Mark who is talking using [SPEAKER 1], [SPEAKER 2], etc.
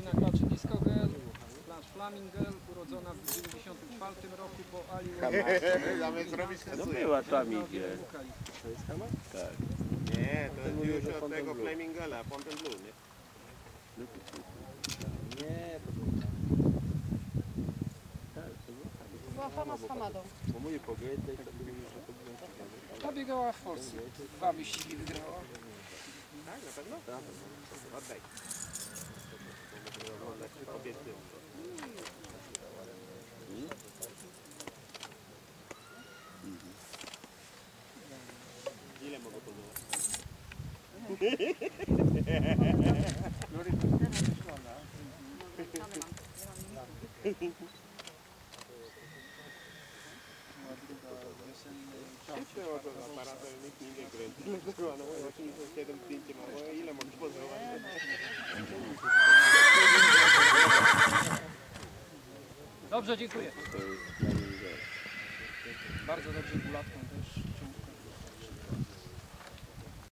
[SPEAKER 1] Rodzina klaczy Disco Girl, klacz Flaming Girl, urodzona w 1994 roku po Ali
[SPEAKER 2] zrobić
[SPEAKER 3] No
[SPEAKER 2] stosuje.
[SPEAKER 3] była Flamingę.
[SPEAKER 4] To jest Hama?
[SPEAKER 3] Tak.
[SPEAKER 2] Nie, to jest już od tego Flamingala, Fontainebleau, nie?
[SPEAKER 4] Nie, to był Tak, to był
[SPEAKER 5] To była fama z Hamadą.
[SPEAKER 4] To było.
[SPEAKER 1] Ta biegała w Polsce. Dwa wyścigi wygrała.
[SPEAKER 2] Tak, na pewno?
[SPEAKER 4] Tak.
[SPEAKER 2] Oddaj. Oddać obiektyw. Ile mogę podać? To? No bo 87 zdjęcie ma. Ile mogę pozować?
[SPEAKER 1] Dobrze, dziękuję. Bardzo dobrze bulatką też.